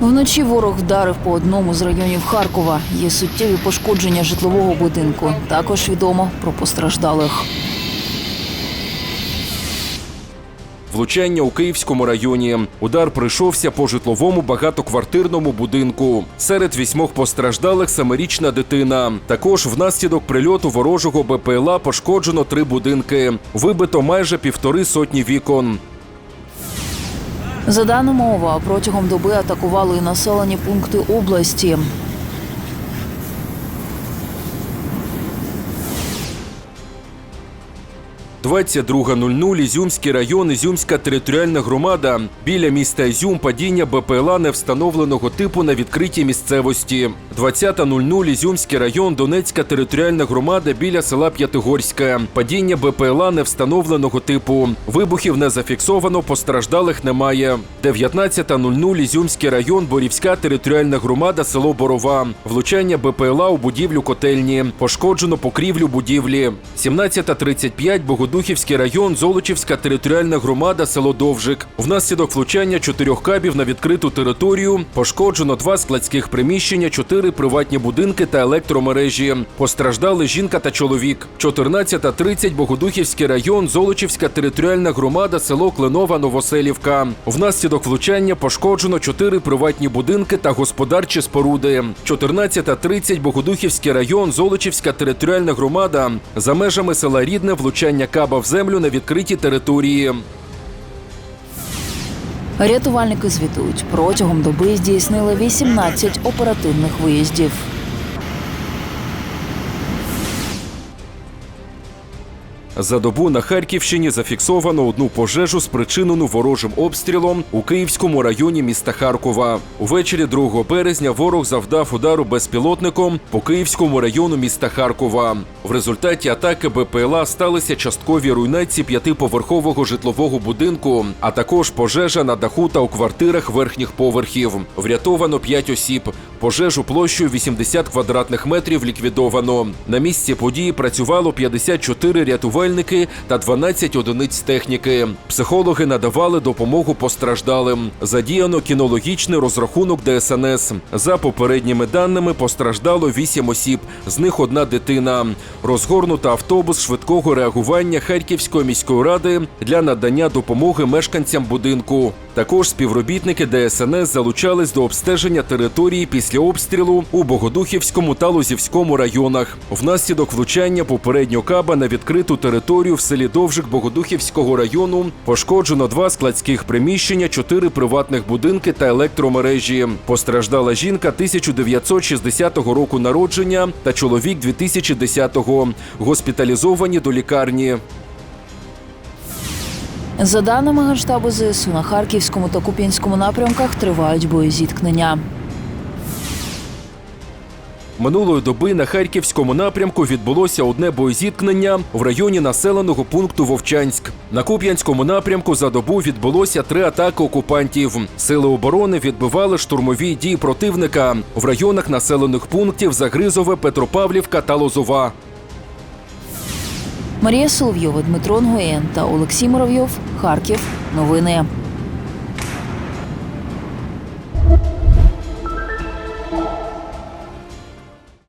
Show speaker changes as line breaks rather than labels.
Вночі ворог вдарив по одному з районів Харкова. Є суттєві пошкодження житлового будинку. Також відомо про постраждалих.
Влучання у Київському районі. Удар прийшовся по житловому багатоквартирному будинку. Серед вісьмох постраждалих семирічна дитина. Також внаслідок прильоту ворожого БПЛА пошкоджено три будинки. Вибито майже півтори сотні вікон.
За даними ОВА, протягом доби атакували і населені пункти області.
– 22.00 Ізюмський район, Ізюмська територіальна громада. Біля міста Ізюм падіння БПЛА невстановленого типу на відкритій місцевості. 20.00 Ізюмський район, Донецька територіальна громада біля села П'ятигорське. Падіння БПЛА невстановленого типу. Вибухів не зафіксовано, постраждалих немає. 19.00 Ізюмський район, Борівська територіальна громада, село Борова. Влучання БПЛА у будівлю котельні. Пошкоджено покрівлю будівлі. 17.35 Богодухівський район, Золочівська територіальна громада, село Довжик. Внаслідок влучання чотирьох кабів на відкриту територію пошкоджено два складських приміщення, чотири приватні будинки та електромережі. Постраждали жінка та чоловік. 14.30 Богодухівський район, Золочівська територіальна громада, село Кленова, Новоселівка. Внаслідок влучання пошкоджено чотири приватні будинки та господарчі споруди. 14.30 Богодухівський район, Золочівська територіальна громада. За межами села Рідне влучання каба землю на відкритій території.
Рятувальники звітують, протягом доби здійснили 18 оперативних виїздів.
За добу на Харківщині зафіксовано одну пожежу, спричинену ворожим обстрілом у Київському районі міста Харкова. Увечері 2 березня ворог завдав удару безпілотником по Київському району міста Харкова. В результаті атаки БПЛА сталися часткові руйнації п'ятиповерхового житлового будинку, а також пожежа на даху та у квартирах верхніх поверхів. Врятовано 5 осіб. Пожежу площею 80 квадратних метрів ліквідовано. На місці події працювало 54 рятувальники та 12 одиниць техніки. Психологи надавали допомогу постраждалим. Задіяно кінологічний розрахунок ДСНС. За попередніми даними постраждало 8 осіб, з них одна дитина. Розгорнуто автобус швидкого реагування Харківської міської ради для надання допомоги мешканцям будинку. Також співробітники ДСНС залучались до обстеження території після обстрілу у Богодухівському та Лозівському районах. Внаслідок влучання попередньо каба на відкриту територію в селі Довжик Богодухівського району пошкоджено два складських приміщення, чотири приватних будинки та електромережі. Постраждала жінка 1960 року народження та чоловік 2010-го. Госпіталізовані до лікарні.
За даними Генштабу ЗСУ, на Харківському та Куп'янському напрямках тривають боєзіткнення.
Минулої доби на харківському напрямку відбулося одне боєзіткнення в районі населеного пункту Вовчанськ. На Куп'янському напрямку за добу відбулося три атаки окупантів. Сили оборони відбивали штурмові дії противника в районах населених пунктів Загризове, Петропавлівка та Лозова.
Марія Соловйова, Дмитро Нгоєн та Олексій Муравйов. Харків. Новини.